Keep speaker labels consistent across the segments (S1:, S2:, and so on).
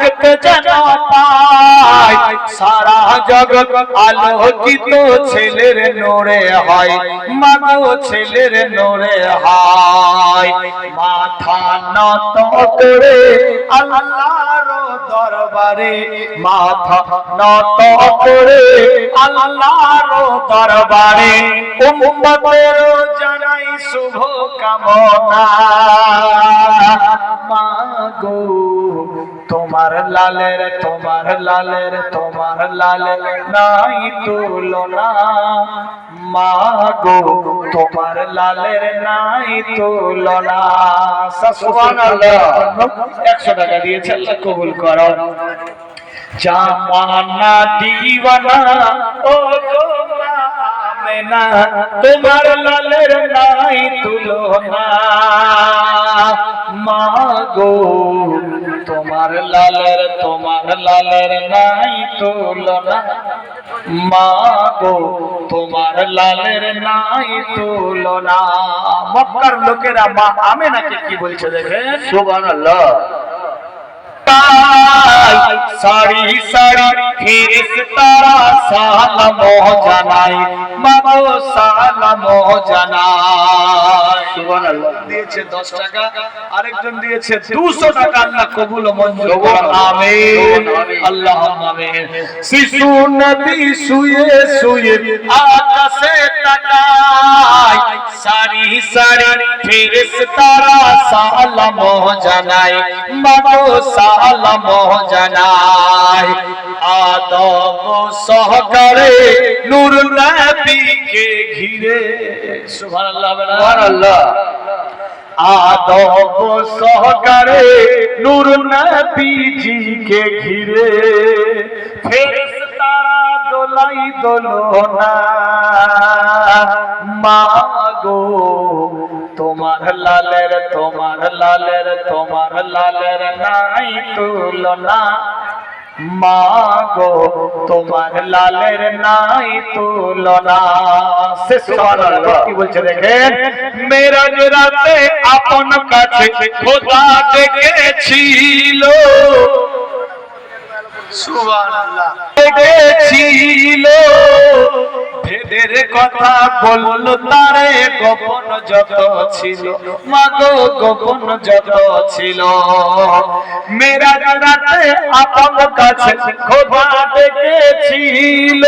S1: দেখতে যেন পাই সারা জগৎ আলোকিত ছেলের নোরে হয়, মাগো ছেলের নোরে হয়। মাথা নত করে আল্লাহর দরবারে, মাথা নত করে আল্লাহর দরবারে, উম্মতের জানাই শুভ কামনা মাগো তোমার লালের তোমার লালের তোমার লালের নাই তুলনা। মাগো তোমার লালের নাই তুলনা। সুবহানাল্লাহ। 100 টাকা দিয়েছে আল্লাহ কবুল করো। জামানা দিওয়ানা ও গো তোমার লালের নাই তুলনা। মা গো তোমার লালের তোমার লালের নাই তুলনা। মা গো তোমার লালের নাই তুলনা। মক্কার লোকেরা মা আমেনাকে কি বলছে দেখেন?
S2: সুবহানাল্লাহ।
S1: সারি সারি ফিরিস তারা সালাম জানাই মাগো সালাম জানাই দিয়েছে দশ টাকা আরেকজন দিয়েছে দুশো টাকা। আল্লাহ কবুল মঞ্জুর আমিন। আল্লাহ আমিন। শিশু নবী শুয়ে শুয়ে আকাশে তাকায়। সারি সারি ফেরেশতারা সালাম জানায়। মাগো সালাম জানায়। আদম সহকারে নূর নবীকে ঘিরে। সুবহানাল্লাহ
S2: সুবহানাল্লাহ।
S1: আদব সহকারে নূর নবীজিকে ঘিরে। ফেরেশতারা দোলাই দোলনা। মাগো তোমার লালের তোমার লালের তোমার লালের নাই তুলনা। মাগো তোমার লালের নাই তুলনা। কি বলছে দেখেন? মেরাজ রাতে আপন কাছে খোদা ডেকেছিল। সুবহানাল্লাহ। ডেকেছিল। ভেদের কথা বলল তারে গোপন যত ছিল। মাগো গোপন যত ছিল। মেরা রাতে আপন কাছে খোদা ডেকেছিল।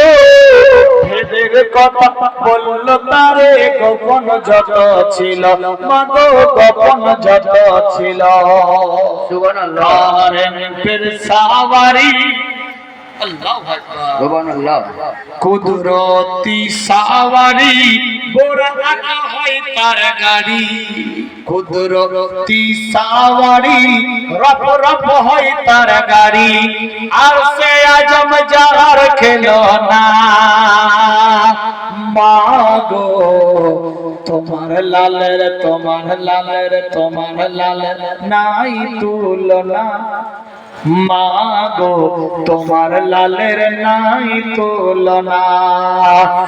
S1: ভেদের কথা বলল তারে গোপন যত ছিল। মাগো গোপন যত ছিল।
S2: সুবহানাল্লাহ।
S1: ফের সাওয়ারি কুদরতি সাওয়ারি কুদরতি সাওয়ারি রফ রফ হয় তার গাড়ি। আর সে আজম যার খেলনা। মাগো, তোমার লালের তোমার লালের তোমার লালের নাই তুলনা। মাগো তোমার লালের নাই তুলনা।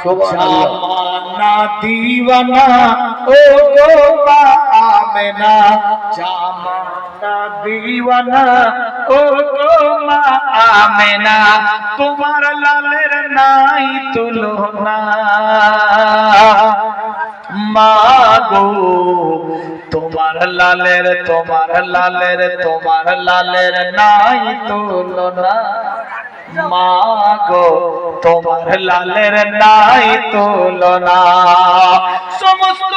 S1: জামানা দিওয়ানা ও গো মা আমেনা। জামানা দিওয়ানা ও গো মা আমেনা। তোমার লালের নাই তুলনা। মাগো, তোমার লালের তোমার লালের তোমার লালের নাই তুলনা। মাগো, তোমার লালের নাই তুলনা। সমস্ত